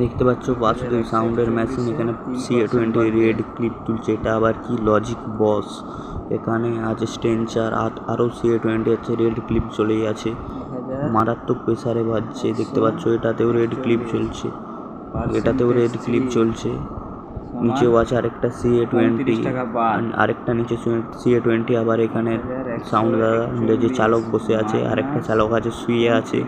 দেখতে পাচ্ছ বাসুদেব সাউন্ডের মেশিন এখানে C A twenty red clip তুলছে। এটা আবার কি লজিক বস এখানে আছে স্টেনচার আরও সি এ টোয়েন্টি আছে রেড ক্লিপ চলেই আছে। মারাত্মক প্রেসারে বাজছে দেখতে পাচ্ছ এটাতেও রেড ক্লিপ চলছে। এটাতেও রেড ক্লিপ চলছে। নিচেও আছে আরেকটা সি এ টোয়েন্টি আরেকটা নিচে সি এ টোয়েন্টি আবার এখানে সাউন্ড দাদা যে চালক বসে আছে আরেকটা চালক আছে শুয়ে আছে।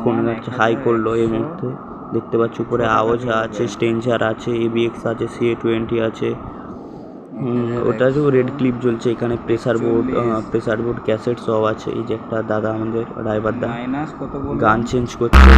ফোন হাই করল এই মুহূর্তে। দেখতে পাচ্ছি উপরে আওয়াজ আছে স্টেঞ্জার আছে এবিএক্স আছে সিএ এ টোয়েন্টি আছে। ওটা যে রেড ক্লিপ জ্বলছে এখানে pressure board pressure board cassette সব আছে। এই যে একটা দাদা আমাদের ড্রাইভার দা গান চেঞ্জ করছে